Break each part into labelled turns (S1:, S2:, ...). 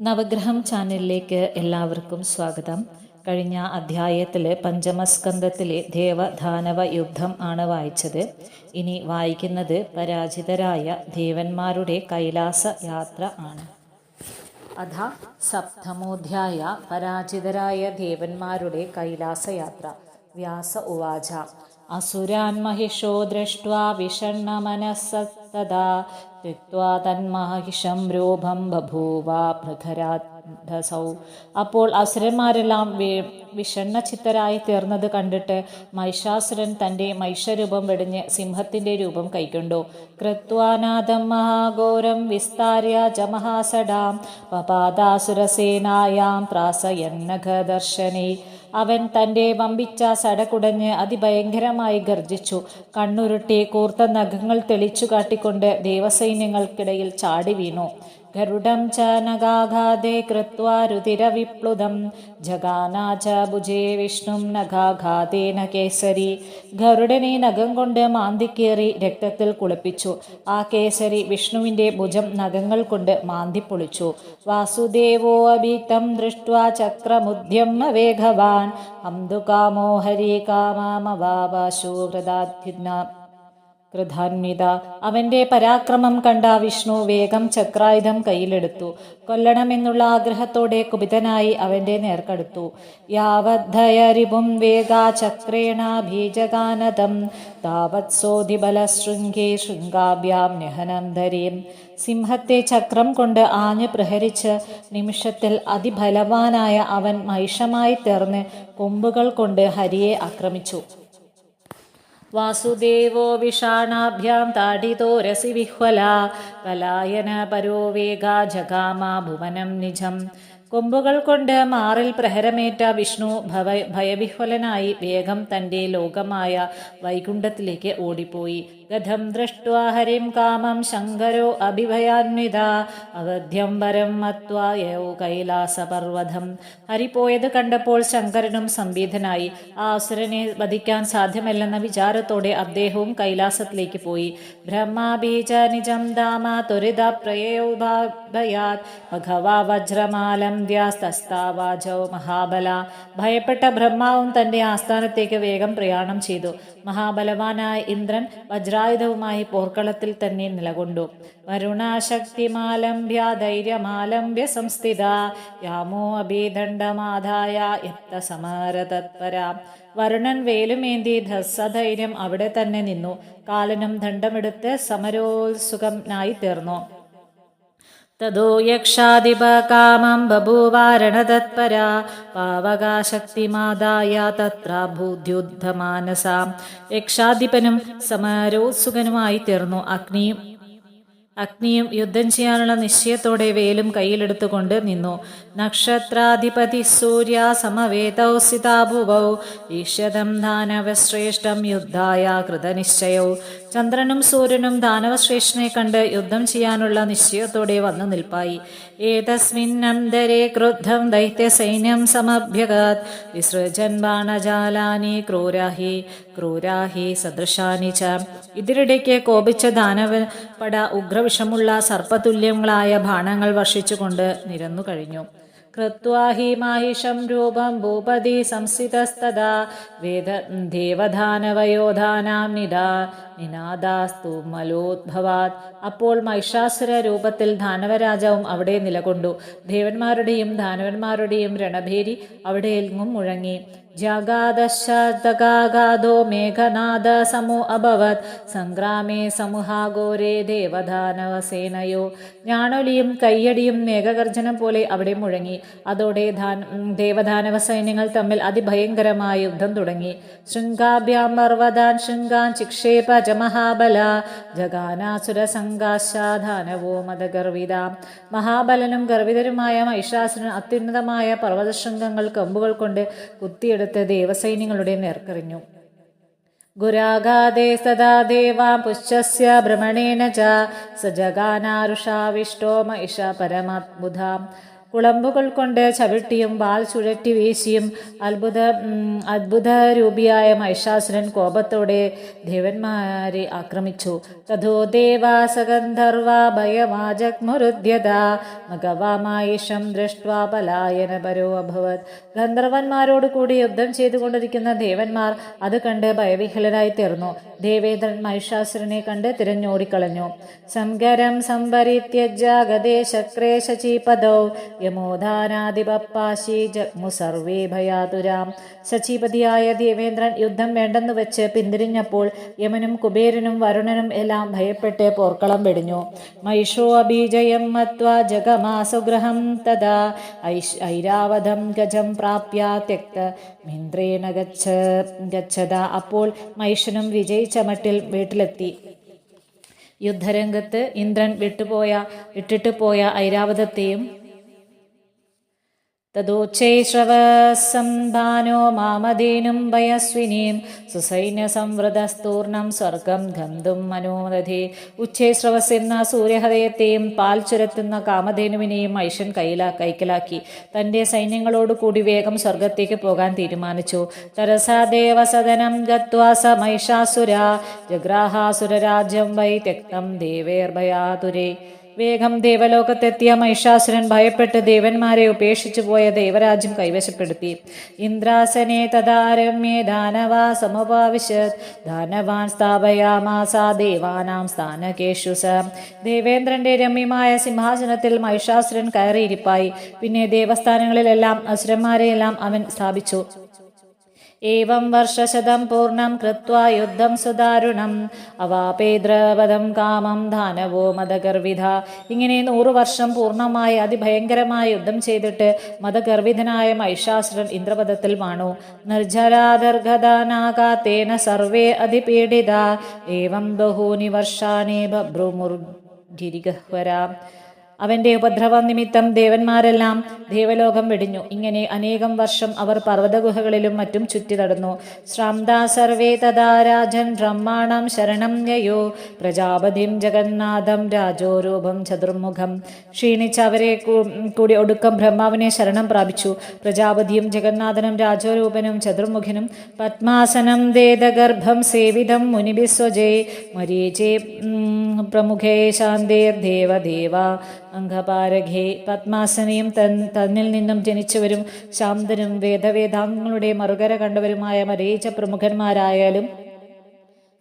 S1: നവഗ്രഹം ചാനലിലേക്ക് എല്ലാവർക്കും സ്വാഗതം. കഴിഞ്ഞ അധ്യായത്തിൽ പഞ്ചമസ്കന്ധത്തിലെ ദേവദാനവ യുദ്ധം ആണ് വായിച്ചത്. ഇനി വായിക്കുന്നത് പരാജിതരായ ദേവന്മാരുടെ കൈലാസ യാത്ര ആണ്. അഥ സപ്തമോധ്യായ പരാജിതരായ ദേവന്മാരുടെ കൈലാസയാത്ര വ്യാസ ഉവാച. അസുരാൻ മഹിഷോ ദൃഷ്ട്വാ വിഷണ്ണമനസ്സത്തദാ ത്യക്വാ തന്മഹിഷം രൂപം ബഭൂവ മൃഗരാധസൗ അപ്പോൾ അസുരന്മാരെല്ലാം വി വിഷണ്ണചിത്തരായി തീർന്നത് കണ്ടിട്ട് മൈഷാസുരൻ തന്റെ മൈഷരൂപം വെടിഞ്ഞ് സിംഹത്തിന്റെ രൂപം കൈക്കൊണ്ടു. കൃത്വാനാഥം മഹാഘോരം വിസ്താര്യ ജമഹാസഡാം പപാദാസുരസേനായാം ത്രാസയന്നഘദർശനേ അവൻ തന്റെ വമ്പിച്ച സടകുടഞ്ഞ് അതിഭയങ്കരമായി ഗർജിച്ചു കണ്ണുരുട്ടി കൂർത്ത നഖങ്ങൾ തെളിച്ചു കാട്ടിക്കൊണ്ട് ദേവസൈന്യങ്ങൾക്കിടയിൽ ചാടി വീണു. ഗരുഡം ച കൃത്വാ രുതിരവിപ്ലുതം. ജഗാനാ ച ഭുജേ വിഷ്ണും നഗാഘാതേന കേസരി. ഗരുഡനെ നഖം കൊണ്ട് മാന്തിക്കേറി രക്തത്തിൽ കുളിപ്പിച്ചു. ആ കേസരി വിഷ്ണുവിന്റെ ഭുജം നഖങ്ങൾ കൊണ്ട് മാന്തിപ്പൊളിച്ചു. വാസുദേവോ അഭീക്തം ദൃഷ്ട്വാ ചക്രമുദ്യം വേഗവാൻ അംദുകാമോ ഹരി കാമാമവാശു കൃതാന്വിത അവന്റെ പരാക്രമം കണ്ട വിഷ്ണു വേഗം ചക്രായുധം കയ്യിലെടുത്തു. കൊല്ലണമെന്നുള്ള ആഗ്രഹത്തോടെ കുപിതനായി അവന്റെ നേർക്കടുത്തു. യാവദ്ധയരിപും വേഗ ചക്രേണ ബീജഗാനദം താവത്സോധിബലശൃംഗേ ശൃംഗാഭ്യാം നിഹനം സിംഹത്തെ ചക്രം കൊണ്ട് ആഞ്ഞു പ്രഹരിച്ച് നിമിഷത്തിൽ അതിബലവാനായ അവൻ മൈഷമായി തീർന്ന് കൊമ്പുകൾ കൊണ്ട് ഹരിയെ ആക്രമിച്ചു. വാസുദേവോ വിഷാണാഭ്യാം താടിതോ രസി വിഹ്വല പലായന പരോ വേഗ ജഗാമ ഭുവനം നിജം. കൊമ്പുകൾ കൊണ്ട് മാറിൽ പ്രഹരമേറ്റ വിഷ്ണു ഭവ ഭയവിഹ്വലനായി വേഗം തന്റെ ലോകമായ വൈകുണ്ഠത്തിലേക്ക് ഓടിപ്പോയി. ഗതം ദൃഷ്ട്വാ ഹരിം കാമം ശങ്കരോ അഭിഭയാന്വിത അവധ്യം വരം മത്വായോ കൈലാസപർവതം. ഹരി പോയത് കണ്ടപ്പോൾ ശങ്കരനും സംബീതനായി ആ അസുരനെ വധിക്കാൻ സാധ്യമല്ലെന്ന വിചാരത്തോടെ അദ്ദേഹവും കൈലാസത്തിലേക്ക് പോയി. ബ്രഹ്മാബീജ നിജം ദാമ ത്വരിത പ്രയോഭയാത് ഭഗവാ വജ്രമാലം ദ്യാസ്തസ്താവാജോ മഹാബല. ഭയപ്പെട്ട ബ്രഹ്മാവും തന്റെ ആസ്ഥാനത്തേക്ക് വേഗം പ്രയാണം ചെയ്തു. മഹാബലവാനായ ഇന്ദ്രൻ വജ്രായുധവുമായി പോർക്കളത്തിൽ തന്നെ നിലകൊണ്ടു. വരുണാശക്തിമാലംബ്യ ധൈര്യമാലംബ്യ സംസ്ഥിത യാമോ അഭിദണ്ഡമാധായ യത്ത സമരതത്പര. വരുണൻ വേലുമേന്തി ധൈര്യം അവിടെ തന്നെ നിന്നു. കാലനും ദണ്ഡമെടുത്ത് സമരോത്സുകനായി തീർന്നു. യക്ഷാധിപകാമം ബഭൂവാരണതത്പരാ പാവകാശക്തിമാതായ തത്ര ഭൂദ്യുദ്ധമാനസാം യക്ഷാധിപനും സമരോത്സുകനുമായി തീർന്നു. അഗ്നിയും അഗ്നിയും യുദ്ധം ചെയ്യാനുള്ള നിശ്ചയത്തോടെ വേലും കയ്യിലെടുത്തുകൊണ്ട് നിന്നു. നക്ഷത്രാധിപതി സൂര്യ സമവേത സിതാഭുവൗ ഈശ്വതം ദാനവശ്രേഷ്ഠം യുദ്ധായ കൃതനിശ്ചയൗ. ചന്ദ്രനും സൂര്യനും ദാനവശ്രേഷ്ഠനെ കണ്ട് യുദ്ധം ചെയ്യാനുള്ള നിശ്ചയത്തോടെ വന്നു നിൽപ്പായി. ഏതസ്മിന്നന്തരെ ക്രുദ്ധം ദൈത്യസൈന്യം സമഭ്യഗത്. വിസൃജൻ ബാണജാലാനി ക്രൂരാഹി ക്രൂരാഹി സദൃശാനി ച. ഇതിനിടയ്ക്ക് കോപിച്ച ദാനവ പട ഉഗ്രവിഷമുള്ള സർപ്പതുല്യങ്ങളായ ബാണങ്ങൾ വർഷിച്ചുകൊണ്ട് നിരന്നു കഴിഞ്ഞു കൃത്വാ हि മാഹിഷം രൂപം ഭൂപതി संस्थितस्तदा വേദ देवधानवयोधानां നിദാ നിനാദാസ്തു മലോദ്ഭവാത്. അപ്പോൾ മഹിഷാസുര രൂപത്തിൽ ദാനവരാജാവും അവിടെ നിലകൊണ്ടു. ദേവന്മാരുടെയും ദാനവന്മാരുടെയും രണഭേരി അവിടെ എങ്ങും മുഴങ്ങി. ജഗാദശതഗാഗാധോ മേഘനാദ സമോ അഭവത്. സംഗ്രാമേ സമുഹാഘോരേ ദേവദാനവസേനയോ ഞാണൊലിയും കയ്യടിയും മേഘഗർജനം പോലെ അവിടെ മുഴങ്ങി. അതോടെ ദേവദാനവ സൈന്യങ്ങൾ തമ്മിൽ അതിഭയങ്കരമായ യുദ്ധം തുടങ്ങി. ശൃംഗാഭ്യാം പർവതാൻ ശൃംഗാൻ ചിക്ഷേപ ജഗാനാസുര സംഘാശാധാനവോ മതഗർവിത. മഹാബലനും ഗർവിതരുമായ മഹിഷാസുരൻ അത്യുന്നതമായ പർവതശൃംഗങ്ങൾ കമ്പുകൾ കൊണ്ട് കുത്തിയെടുത്ത് ദേവസൈന്യങ്ങളുടെ നേർക്കെറിഞ്ഞു. ഗുരാഘാതേ സദാ ദേവാം പുശ്ചസ്യ ഭ്രമണേന ച സ ജഗാനാരുഷാവിഷ്ടോ മഹിഷ പരമാത്ബുധാം കുളമ്പുകൾ കൊണ്ട് ചവിട്ടിയും വാൾ ചുഴറ്റി വീശിയും അത്ഭുത അത്ഭുത രൂപിയായ മഹിഷാസുരൻ കോപത്തോടെ ദേവന്മാരെ ആക്രമിച്ചു. തഥോ ദേവാസഗന്ധർവ ഭയമാജഗ്മുരുദ്യത മഗവാമായിഷം ദൃഷ്ട്വാ പലായന പരോ അഭവത്. ഗന്ധർവന്മാരോട് കൂടി യുദ്ധം ചെയ്തുകൊണ്ടിരിക്കുന്ന ദേവന്മാർ അത് കണ്ട് ഭയവിഹലരായി തീർന്നു. ദേവേന്ദ്രൻ മഹിഷാസുരനെ കണ്ട് തിരഞ്ഞോടിക്കളഞ്ഞു. സംഗരം സംഭരിത്യജാഗതേ ശക്രേ യമോധാനാധിപപ്പാശി ജഗ്മു സർവേ ഭയാതുരാം സച്ചിപതിയായ ദേവേന്ദ്രൻ യുദ്ധം വേണ്ടെന്ന് വെച്ച് പിന്തിരിഞ്ഞപ്പോൾ യമനും കുബേരനും വരുണനും എല്ലാം ഭയപ്പെട്ട് പോർക്കളം വെടിഞ്ഞു. മൈഷോ അബീജയം മത്വ ജഗമാസുഗ്രഹം തഥാ. ഐരാവധം ഗജം പ്രാപ്യ തെക്ത മിന്ദ്രേണ ഗച്ഛ ഗച്ഛത. അപ്പോൾ മൈഷനും വിജയിച്ച മട്ടിൽ വീട്ടിലെത്തി. യുദ്ധരംഗത്ത് ഇന്ദ്രൻ വിട്ടുപോയ ഇട്ടിട്ട് പോയ ഐരാവതത്തെയും തദോച്ചൈശ്രവസംഭാനോ മാമധേനും വയസ്വിനീം സുസൈന്യസംവൃതസ്തൂർണം സ്വർഗം ഗന്ധും മനോമതി ഉച്ചൈശ്രവസ് എന്ന സൂര്യഹൃദയത്തെയും പാൽ ചുരത്തുന്ന കാമധേനുവിനെയും മൈഷൻ കൈലാ കൈക്കലാക്കി. തന്റെ സൈന്യങ്ങളോട് കൂടി വേഗം സ്വർഗത്തേക്ക് പോകാൻ തീരുമാനിച്ചു. തരസാദേവസദനം ഗത്വാ മൈഷാസുര ജഗ്രാഹാസുരരാജ്യം വൈ തെക്തം ദേവേർഭയാതുരേ। വേഗം ദേവലോകത്തെത്തിയ മഹിഷാസുരൻ ഭയപ്പെട്ട് ദേവന്മാരെ ഉപേക്ഷിച്ചു പോയ ദേവരാജ്യം കൈവശപ്പെടുത്തി. ഇന്ദ്രാസനെ തദാരമ്യേ ദാനവാ സമുപാവിശത്. ദാനവാൻ സ്ഥാപയാമാസ ദേവാനാം സ്ഥാനകേഷു സ. ദേവേന്ദ്രന്റെ രമ്യമായ സിംഹാസനത്തിൽ മഹിഷാസുരൻ കയറിയിരിപ്പായി. പിന്നെ ദേവസ്ഥാനങ്ങളിലെല്ലാം അസുരന്മാരെയെല്ലാം അവൻ സ്ഥാപിച്ചു. ഏവം വർഷശതം പൂർണം कृत्वा യുദ്ധം സുദാരുണം. അവാപേദ്രവദം കാമം ദാനവോ മതഗർവിധ ഇങ്ങനെ നൂറു വർഷം പൂർണമായി അതിഭയങ്കരമായ യുദ്ധം ചെയ്തിട്ട് മതഗർവിധനായ മഹിഷാസുരൻ ഇന്ദ്രപദത്തിൽ വാണു നിർജരാദർഗദാനാകാത്തേന സർവേ അതിപീഡിത. ഏവം ബഹൂനി വർഷാണി ബഭ്രുമുർഗിരിഗഹ്വര അവന്റെ ഉപദ്രവം നിമിത്തം ദേവന്മാരെല്ലാം ദേവലോകം വെടിഞ്ഞു. ഇങ്ങനെ അനേകം വർഷം അവർ പർവതഗുഹകളിലും മറ്റും ചുറ്റി നടന്നു ശ്രാന്താ സർവേ തഥാ രാജൻ ബ്രഹ്മാണം ശരണം യയോ. പ്രജാപതിം ജഗന്നാഥം രാജോരൂപം ചതുർമുഖം. ക്ഷീണിച്ച അവരെ കൂടി ഒടുക്കം ബ്രഹ്മാവിനെ ശരണം പ്രാപിച്ചു. പ്രജാപതിയും ജഗന്നാഥനും രാജോരൂപനും ചതുർമുഖനും പത്മാസനം ദേദഗർഭം സേവിതം മുനിബിസ്വജേ മരീചേ പ്രമുഖേ ശാന്തേർ ദേവദേവ അംഗപാരഘേ പത്മാസനയും തൻ തന്നിൽ നിന്നും ജനിച്ചവരും ശാന്തനും വേദവേദാംഗങ്ങളുടെ മറുകര കണ്ടവരുമായ മരീച പ്രമുഖന്മാരായാലും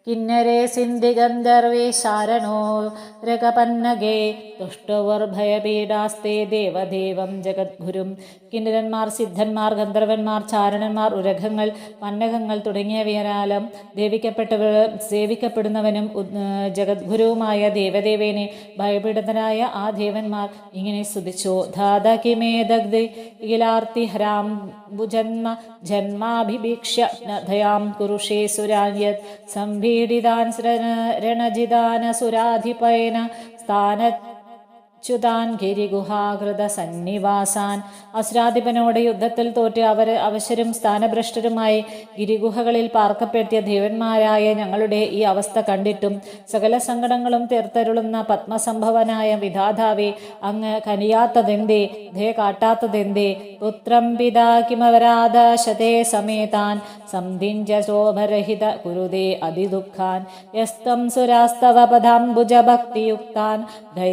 S1: കിന്നരേ സിന്ധി ഗന്ധർവേ ശാരണോ രകപന്നഗേ ദുഷ്ടവർ ഭയപീഡാസ്തേ ദേവദേവം ജഗദ്ഗുരും. കിന്നരന്മാർ സിദ്ധന്മാർ ഗന്ധർവന്മാർ ചാരണന്മാർ ഉരകങ്ങൾ പന്നകങ്ങൾ തുടങ്ങിയവയാലും ദേവിക്കപ്പെട്ടവർ സേവിക്കപ്പെടുന്നവനും ജഗദ്ഗുരുവുമായ ദേവദേവേനെ ഭയപീഡിതനായ ആ ദേവന്മാർ ഇങ്ങനെ സ്തുതിച്ചു. ധാത കിമേ ദഗ്ധി ഇലാർത്തി ഹരാം ഭുജന്മ ജന്മാഭിഭീക്ഷ്യ ദയാം കുരുഷേ സുരാന്യത് സംഭീഡിതാൻ രണജിതാന സുരാധിപയന സ്ഥാന ച്യുതാൻ ഗിരിഗുഹാകൃത സന്നിവാസാൻ അസുരാധിപനോട് യുദ്ധത്തിൽ തോറ്റ് അവർ അവശരും സ്ഥാനഭ്രഷ്ടരുമായി ഗിരിഗുഹകളിൽ പാർക്കപ്പെടുത്തിയ ദേവന്മാരായ ഞങ്ങളുടെ ഈ അവസ്ഥ കണ്ടിട്ടും സകല സങ്കടങ്ങളും തീർത്തരുളുന്ന പത്മസംഭവനായ വിധാതാവെ അങ്ങ് കനിയാത്തതെന്തേ ധേ കാട്ടാത്തതെന്തേ പുത്രം പിതാ സമേതാൻ. सन्धिञ्जशोभरहित कुरुदे अधिदुःखान् यस्तं सुरास्तव पदाम्बुजभक्तियुक्तान् दै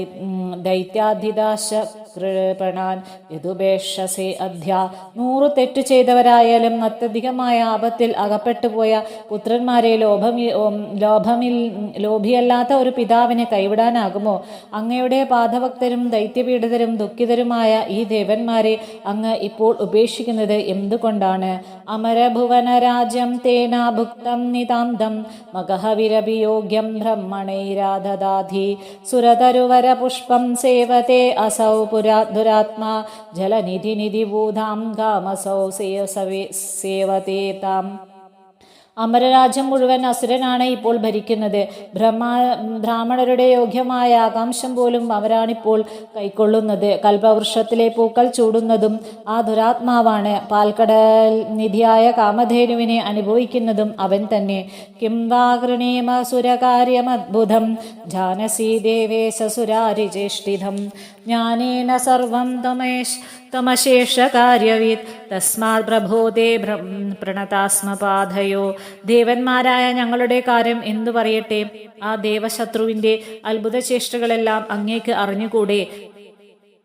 S1: दैत्याधिदाश ദൈ ഉം, ദൈത്യാധിദാശ കൃപണാൻ യദുപേക്ഷസേ അധ്യ നൂറു തെറ്റു ചെയ്തവരായാലും അത്യധികമായ ആപത്തിൽ അകപ്പെട്ടുപോയ പുത്രന്മാരെ ലോഭമി ലോഭമിൽ ലോഭിയല്ലാത്ത ഒരു പിതാവിനെ കൈവിടാനാകുമോ? അങ്ങയുടെ പാദഭക്തരും ദൈത്യപീഡിതരും ദുഃഖിതരുമായ ഈ ദേവന്മാരെ അങ്ങ് ഇപ്പോൾ ഉപേക്ഷിക്കുന്നത് എന്തുകൊണ്ടാണ്? അമരഭുവനരാജ്യം തേനാ ഭുക്തം നിതാന്തം മകഹവിരഭിയോഗ്യം ബ്രഹ്മണൈരാധദാധി. സുരതരുവര പുഷ്പം സേവത്തെ അസൗ ദുരാത്മാ ജലനിധി നിധിഭൂതാം കാമസൗ സേ- സവേ- സേവത്തെ താം. അമരരാജ്യം മുഴുവൻ അസുരനാണ് ഇപ്പോൾ ഭരിക്കുന്നത്. ബ്രഹ്മ ബ്രാഹ്മണരുടെ യോഗ്യമായ ആകാംക്ഷം പോലും അവരാണിപ്പോൾ കൈക്കൊള്ളുന്നത്. കൽപവൃക്ഷത്തിലെ പൂക്കൾ ചൂടുന്നതും ആ ദുരാത്മാവാണ് പാൽക്കടൽ നിധിയായ കാമധേനുവിനെ അനുഭവിക്കുന്നതും അവൻ തന്നെ. കിം വാകൃണീമസുരകാര്യമദ്ഭുതം ജാനസീ ദേവേശസുരാരിചേഷ്ടിതം ജ്ഞാനേന സർവം തമേഷ് തമശേഷകാര്യവിത് തസ്മാത് പ്രബോധേ പ്രണതാസ്മപാധയോ ദേവന്മാരായ ഞങ്ങളുടെ കാര്യം എന്തു പറയട്ടെ? ആ ദേവശത്രുവിന്റെ അത്ഭുത ചേഷ്ടകളെല്ലാം അങ്ങേക്ക് അറിഞ്ഞുകൂടെ?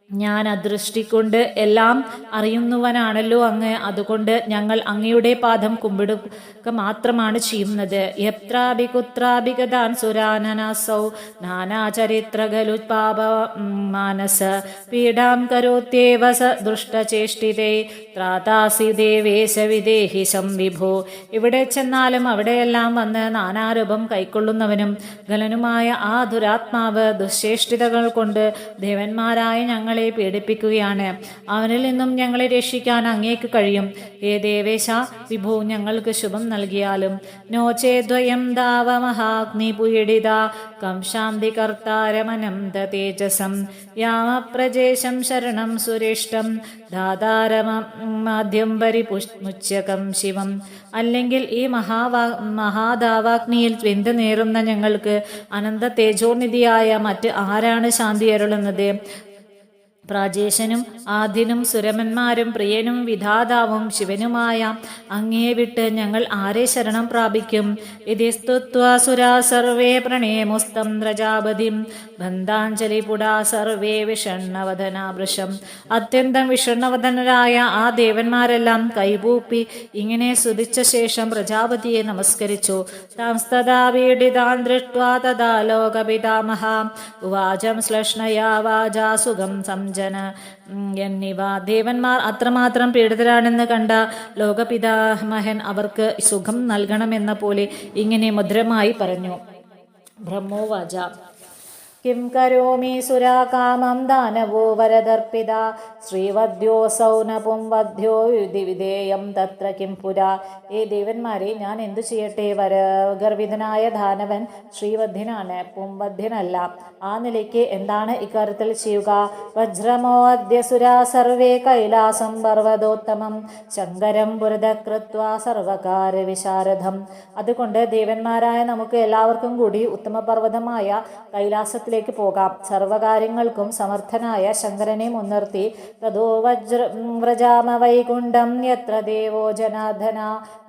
S1: ഞാൻ അദൃഷ്ടി കൊണ്ട് എല്ലാം അറിയുന്നവനാണല്ലോ അങ്ങ്. അതുകൊണ്ട് ഞങ്ങൾ അങ്ങയുടെ പാദം കുമ്പിടുക മാത്രമാണ് ചെയ്യുന്നത്. എത്രാഭി കുത്രാഭി ഗതാൻ സുരാനനാസൗ നാനാചരിത്രഗലുപാപ മാനസ പീഡാം കരോത്യേവ സ ദുഷ്ടചേഷ്ടിതേ ത്രാതാസി ദേവേശ വിദേഹി സംവിഭോ. ഇവിടെ ചെന്നാലും അവിടെയെല്ലാം വന്ന് നാനാരൂപം കൈക്കൊള്ളുന്നവനും ഗലനുമായ ആ ദുരാത്മാവ് ദുശ്ചേഷ്ടിതകൾ കൊണ്ട് ദേവന്മാരായ ഞങ്ങളെ പീഡിപ്പിക്കുകയാണ്. അവനിൽ നിന്നും ഞങ്ങളെ രക്ഷിക്കാൻ അങ്ങേക്ക് കഴിയും. ഏ ദേവേശ വിഭു ഞങ്ങൾക്ക് ശുഭം നൽകിയാലും. നോചേദ്വയം ദാവ മഹാഗ്നി പുയിടിത. കംശാന്തി കർത്താരമനന്ത തേജസം. യാമപ്രജേശം ശരണം സുരേഷ്ടം ദാതാരമാദ്യം പരി മുച്ചകം ശിവം. അല്ലെങ്കിൽ ഈ മഹാവാ മഹാദാവാഗ്നിയിൽ വെന്ത് നേറുന്ന ഞങ്ങൾക്ക് അനന്ത തേജോനിധിയായ മറ്റ് ആരാണ് ശാന്തി അരുളുന്നത്? പ്രാജേശനും ആദ്യനും സുരമന്മാരും പ്രിയനും വിധാതാവും ശിവനുമായ അങ്ങേ വിട്ട് ഞങ്ങൾ ആരെ ശരണം പ്രാപിക്കും? ഇതിസ്തുത്വാസുരാ സർവേ പ്രണേമുസ്തം പ്രജാപതിം ബന്ധാഞ്ജലി പുടാ സർവേ വിഷണ്ണവധനാവൃഷം അത്യന്തം വിഷണ്ണവധനരായ ആ ദേവന്മാരെല്ലാം കൈപൂപ്പി ഇങ്ങനെ സ്തുതിച്ച ശേഷം പ്രജാപതിയെ നമസ്കരിച്ചു. താംസ്തദാ തഥാ ലോകപിതാമഹ. ഉവാചം ശ്ലഷ്ണയാ വാചാ സുഖം സംജന ഉം, എന്നിവ. ദേവന്മാർ അത്രമാത്രം പീഡിതരാണെന്ന് കണ്ട ലോകപിതാമഹൻ അവർക്ക് സുഖം നൽകണമെന്ന പോലെ ഇങ്ങനെ മധുരമായി പറഞ്ഞു. ബ്രഹ്മോവാച. കിം കരോമി സുരാകാമം ദാനവോ വരദർപ്പിത. ശ്രീവദ്യോസൗ നപും വധ്യോ യുധി വിധേയം തത്ര കിം പുര. ഏ ദേവന്മാരെ ഞാൻ എന്തു ചെയ്യട്ടെ? വര ഗർഭിതനായ ദാനവൻ ശ്രീവധ്യനാണ് പുംവധ്യനല്ല ആ നിലയ്ക്ക് എന്താണ് ഇക്കാര്യത്തിൽ ചെയ്യുക? വജ്രമോ അദ്യ സുരാ സർവേ കൈലാസം പർവതോത്തമം. ശങ്കരം പുരതകൃത്വ സർവകാര വിശാരഥം അതുകൊണ്ട് ദേവന്മാരായ നമുക്ക് എല്ലാവർക്കും കൂടി ഉത്തമപർവതമായ കൈലാസത്തിലേക്ക് പോകാം. സർവകാര്യങ്ങൾക്കും സമർത്ഥനായ ശങ്കരനെ മുൻനിർത്തി തതോ വജ്ര വ്രജാമ വൈകുണ്ഠം യത്ര ദേവോ ജനാർദ്ദന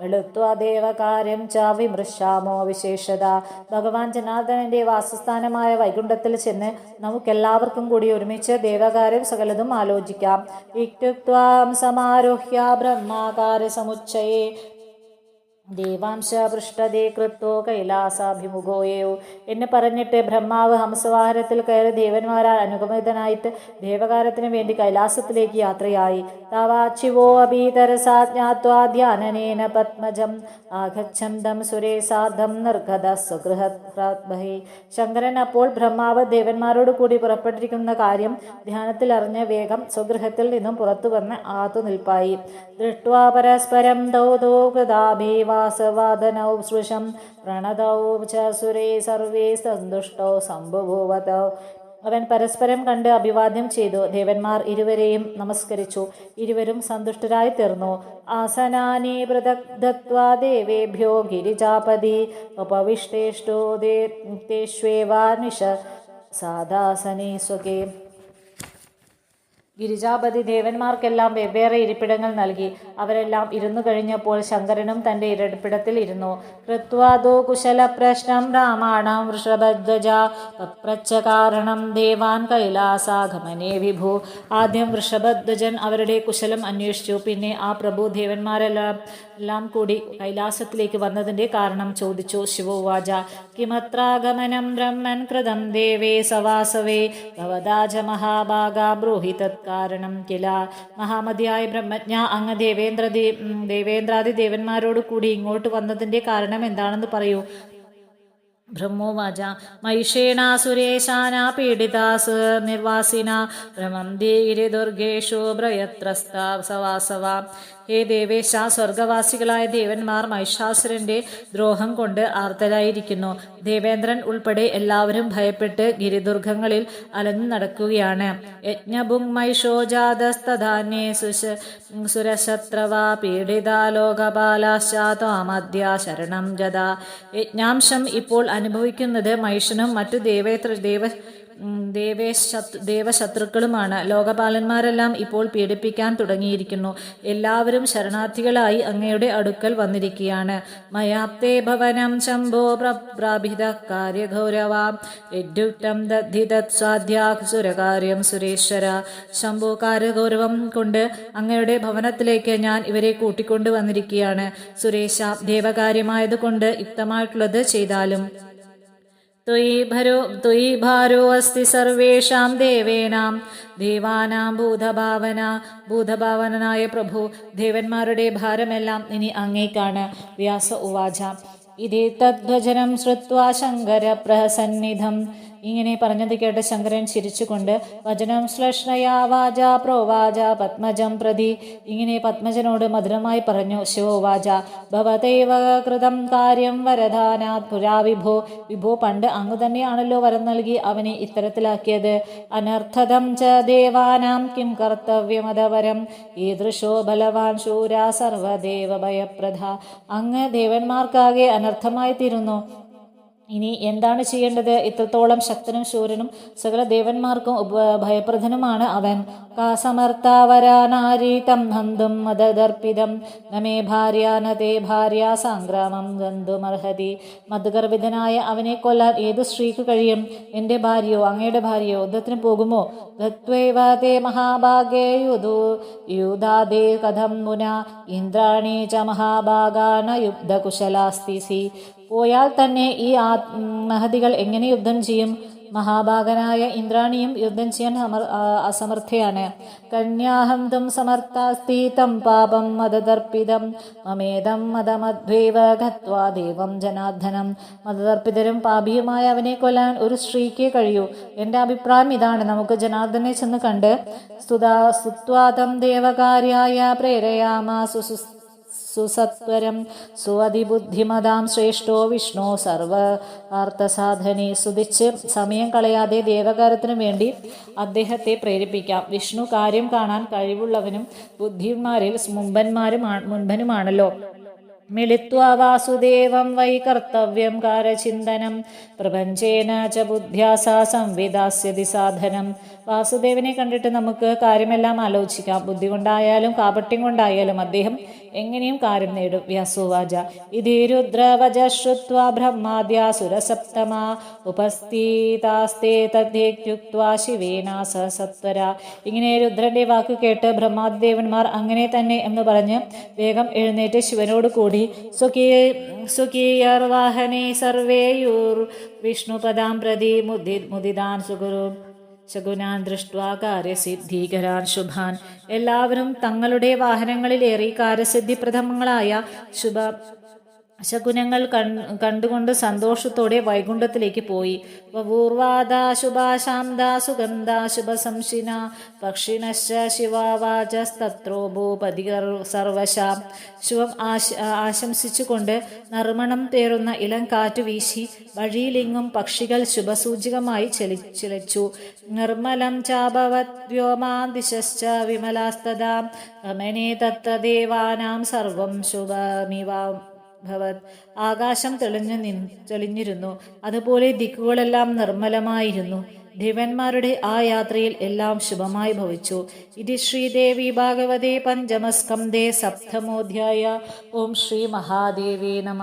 S1: വെളുത്വ ദേവകാര്യം ച വിമൃശാമോ വിശേഷത. ഭഗവാൻ ജനാർദ്ദനന്റെ വാസസ്ഥാനമായ വൈകുണ്ഠത്തിൽ ചെന്ന് നമുക്കെല്ലാവർക്കും കൂടി ഒരുമിച്ച് ദേവകാര്യം സകലതും ആലോചിക്കാം. ഇക്തുക്വാം സമാരോഹ്യ ബ്രഹ്മാകാര സമുച്ചയേ ദേവാംശ പൃഷ്ഠതേ കൃത്തോ കൈലാസാഭിമുഖോയോ എന്ന് പറഞ്ഞിട്ട് ബ്രഹ്മാവ് ഹംസവാഹനത്തിൽ കയറി ദേവന്മാരാൽ അനുഗമിതനായിട്ട് ദേവകാരത്തിന് വേണ്ടി കൈലാസത്തിലേക്ക് യാത്രയായി. തവാച്ചിവോ അഭീതരസാജ്ഞാത്വാ ധ്യാനനേന പത്മജം. ആഗച്ഛന്തം സുരേസാധം നിർഗത സുഗൃഹി ശങ്കരൻ അപ്പോൾ ബ്രഹ്മാവ് ദേവന്മാരോട് കൂടി പുറപ്പെട്ടിരിക്കുന്ന കാര്യം ധ്യാനത്തിൽ അറിഞ്ഞ വേഗം സ്വഗൃഹത്തിൽ നിന്നും പുറത്തു വന്ന് ആത്തു നിൽപ്പായി ദൃഷ്ട്വാ പരസ്പരം ദൗതോ സൃശം പ്രണതൗ ച സുരേ സർവേ സന്തുഷ്ടോ സംഭവൂവതൗ. അവൻ പരസ്പരം കണ്ട് അഭിവാദ്യം ചെയ്തു. ദേവന്മാർ ഇരുവരെയും നമസ്കരിച്ചു. ഇരുവരും സന്തുഷ്ടരായി തീർന്നു. ആസനാനി പൃഥക്തത്വാ ദേവേഭ്യോ ഗിരിജാപതി ഉപവിഷ്ടേഷ്ടോ ദേഷ്വേവാനിഷ സാദാസനേ സ്വകേ ഗിരിജാപതി ദേവന്മാർക്കെല്ലാം വെവ്വേറെ ഇരിപ്പിടങ്ങൾ നൽകി. അവരെല്ലാം ഇരുന്നു കഴിഞ്ഞപ്പോൾ ശങ്കരനും തന്റെ ഇരിപ്പിടത്തിൽ ഇരുന്നു. കൃത്വാദോ കുശല പ്രശ്നം രാമാണം വൃഷഭധ്വജ. പപ്രച്ച കാരണം ദേവാൻ കൈലാസാഗമനേ വിഭു. ആദ്യം വൃഷഭധ്വജൻ അവരുടെ കുശലം അന്വേഷിച്ചു. പിന്നെ ആ പ്രഭു ദേവന്മാരെല്ലാം എല്ലാം കൂടി കൈലാസത്തിലേക്ക് വന്നതിന്റെ കാരണം ചോദിച്ചു. ശിവോവാച കിമത്രാഗമനം ബ്രഹ്മൻ കൃതം ദേവേ സവാസവേ. ഭവദാജ മഹാഭാഗ ബ്രൂഹി തത്കാരണം കില മഹാമതിയായ ബ്രഹ്മജ്ഞ അങ്ങ് ദേവേന്ദ്ര ദേവേന്ദ്രാദി ദേവന്മാരോട് കൂടി ഇങ്ങോട്ട് വന്നതിന്റെ കാരണം എന്താണെന്ന് പറയൂ. ബ്രഹ്മോവാച മൈഷേണാസുരേശാന പീഡിതാസ് നിർവാസിന ഭ്രമന്തി ഗിരിദുർഗേഷു ഭ്രയത്രസ്ത സവാസവ. ഹേ ദേവേശ സ്വർഗവാസികളായ ദേവന്മാർ മഹിഷാസുരന്റെ ദ്രോഹം കൊണ്ട് ആർത്തരായിരിക്കുന്നു. ദേവേന്ദ്രൻ ഉൾപ്പെടെ എല്ലാവരും ഭയപ്പെട്ട് ഗിരിദുർഗങ്ങളിൽ അലഞ്ഞു നടക്കുകയാണ്. സുരശത്രവാ സുരശത്രവ പീഡിതാലോകപാലാശ്ചാതാമദ്യ ശരണം ജത യജ്ഞാംശം ഇപ്പോൾ അനുഭവിക്കുന്നത് മൈഷനും മറ്റു ദേവേത്ര ദേവ ദേവേശത്രു ദേവശത്രുക്കളുമാണ്. ലോകപാലന്മാരെല്ലാം ഇപ്പോൾ പീഡിപ്പിക്കാൻ തുടങ്ങിയിരിക്കുന്നു. എല്ലാവരും ശരണാർത്ഥികളായി അങ്ങയുടെ അടുക്കൽ വന്നിരിക്കുകയാണ്. മയാപ്തേ ഭവനം ശംഭോ പ്രാപിത കാര്യഗൗരവാം. യദ്യുക്തം സ്വാധ്യാസുരകാര്യം സുരേശ്വര. ശംഭോ കാര്യഗൗരവം കൊണ്ട് അങ്ങയുടെ ഭവനത്തിലേക്ക് ഞാൻ ഇവരെ കൂട്ടിക്കൊണ്ടു വന്നിരിക്കുകയാണ്. സുരേശ ദേവകാര്യമായതുകൊണ്ട് യുക്തമായിട്ടുള്ളത് ചെയ്താലും ത്വയി ഭരോ ത്വയി ഭാരോ അസ്തി സർവേഷാം ദേവേനാം. ദേവാനാം ഭൂതഭാവന ഭൂതഭാവനായ പ്രഭു ദേവന്മാരുടെ ഭാരമെല്ലാം ഇനി അങ്ങേക്കാണ്. വ്യാസ ഉവാച. ഇതേ തദ്ഭജനം ശ്രുത്വാ ശങ്കര പ്രസന്നിധം ഇങ്ങനെ പറഞ്ഞത് കേട്ട് ശങ്കരൻ ചിരിച്ചുകൊണ്ട് വചനം ശ്ലഷ്ണയാ വാച പ്രോവാച പത്മജം പ്രതി. ഇങ്ങനെ പത്മജനോട് മധുരമായി പറഞ്ഞു ശിവോവാച ഭവതൈവ കൃതം കാര്യം വരദാനാത് പുരാ വിഭോ. വിഭോ പണ്ട് അങ്ങ് തന്നെയാണല്ലോ വരം നൽകി അവനെ ഇത്തരത്തിലാക്കിയത്. അനർത്ഥതം ച ദേവാനാം കിം കർത്തവ്യമതവരം ഈദൃശോ ബലവാൻ ശൂരാ സർവദേവ ഭയപ്രധ അങ്ങ് ദേവന്മാർക്കാകെ അനർത്ഥമായി തീരുന്നു ഇനി എന്താണ് ചെയ്യേണ്ടത്? ഇത്രത്തോളം ശക്തനും ശൂരനും സകല ദേവന്മാർക്കും ഭയപ്രദനുമാണ് അവൻ. കാസമർത്താവരാനാരി തം ഹന്തും മതദർപ്പിതം നമേ ഭാര്യ നതേ ഭാര്യ സംഗ്രാമം ഗന്ധുമർഹതി. മതഗർഭിതനായ അവനെ കൊല്ലാൻ ഏതു സ്ത്രീക്ക് കഴിയും? എന്റെ ഭാര്യയോ അങ്ങയുടെ ഭാര്യയോ യുദ്ധത്തിന് പോകുമോ? ഗത്വൈവ തേ മഹാഭാഗേ യുധു. യുധാദേ കഥം മുന. ഇന്ദ്രാണി ച മഹാഭാഗാന യുദ്ധകുശലാസ്തിസി പോയാൽ തന്നെ ഈ ആ മഹതികൾ എങ്ങനെ യുദ്ധം ചെയ്യും? മഹാഭാഗനായ ഇന്ദ്രാണിയും യുദ്ധം ചെയ്യാൻ സമർ അസമർത്ഥയാണ്. കന്യാഹം തും സമർത്ഥാസ്തീതം പാപം മതദർപ്പിതം മമേതം മതമദ്വൈവ ഗത്വാ ദേവം ജനാർദ്ദനം. മതതർപ്പിതരും പാപിയുമായ അവനെ കൊല്ലാൻ ഒരു സ്ത്രീക്ക് കഴിയൂ. എന്റെ അഭിപ്രായം ഇതാണ്. നമുക്ക് ജനാർദ്ദനെ ചെന്ന് കണ്ട്. സ്തുതാ സ്തുത്വാതം ദേവകാര്യായ പ്രേരയാമാസു സുസ് സുസത്വരം സുവതിബുദ്ധിമതാം ശ്രേഷ്ഠോ വിഷ്ണു സർവ അർത്ഥസാധനെ സ്തുതിച്ച് സമയം കളയാതെ ദേവകാരത്തിനു വേണ്ടി അദ്ദേഹത്തെ പ്രേരിപ്പിക്കാം. വിഷ്ണു കാര്യം കാണാൻ കഴിവുള്ളവനും ബുദ്ധിമാരിൽ മുമ്പന്മാരും മുൻപനുമാണല്ലോ. മിളിത്വാ വാസുദേവം വൈ കർത്തവ്യം കാരചിന്തനം. പ്രപഞ്ചേന ച ബുദ്ധ്യാസ സംവിധാസ്യതി സാധനം. വാസുദേവനെ കണ്ടിട്ട് നമുക്ക് കാര്യമെല്ലാം ആലോചിക്കാം. ബുദ്ധി കൊണ്ടായാലും കാപട്യം കൊണ്ടായാലും അദ്ദേഹം എങ്ങനെയും കാര്യം നേടും. വ്യാസുവാച. ഇതി രുദ്രവച ശ്രുത്വാ ബ്രഹ്മാദ്യാസുരസപ്തമ ഉപസ്ഥിതാസ്തേ തദ്ദേത്യുക്വാ ശിവേന സസത്വര ഇങ്ങനെ രുദ്രന്റെ വാക്ക് കേട്ട് ബ്രഹ്മാദേവന്മാർ അങ്ങനെ തന്നെ എന്ന് പറഞ്ഞ് വേഗം എഴുന്നേറ്റ് ശിവനോട് കൂടി സ്വകീയ സ്വകീയർവാഹനെ സർവേയൂർ വിഷ്ണുപദാം പ്രതി മുദി മുദിതാൻ സുഗുരു. ശകുനാൻ ദൃഷ്ട്വാ ശുഭാൻ. എല്ലാവരും തങ്ങളുടെ വാഹനങ്ങളിലേറി കാര്യസിദ്ധിപ്രഥമങ്ങളായ ശുഭ ശകുനങ്ങൾ കണ്ടുകൊണ്ട് സന്തോഷത്തോടെ വൈകുണ്ഠത്തിലേക്ക് പോയി. വപൂർവാദ ശുഭാശാന്ത സർവശാം. ശുഭം ആശ ആശംസിച്ചുകൊണ്ട് നർമ്മണം തേറുന്ന ഇളം കാറ്റ് വീശി വഴിയിലെങ്ങും പക്ഷികൾ ശുഭസൂചികമായി ചെലി ചിലച്ചു. നിർമ്മലം ചാഭവത് വ്യോമാദിശ്ച വിമലാസ്തദാം. ഗമനേ തത്തദേവാനാം സർവം ശുഭമിവാം. ഭവത് ആകാശം തെളിഞ്ഞു നി തെളിഞ്ഞിരുന്നു. അതുപോലെ ദിക്കുകളെല്ലാം നിർമ്മലമായിരുന്നു. ദേവന്മാരുടെ ആ യാത്രയിൽ എല്ലാം ശുഭമായി ഭവിച്ചു. ഇത് ശ്രീദേവി ഭാഗവതേ പഞ്ചമസ്കന്ധേ സപ്തമോധ്യായ. ഓം ശ്രീ മഹാദേവേ നമ.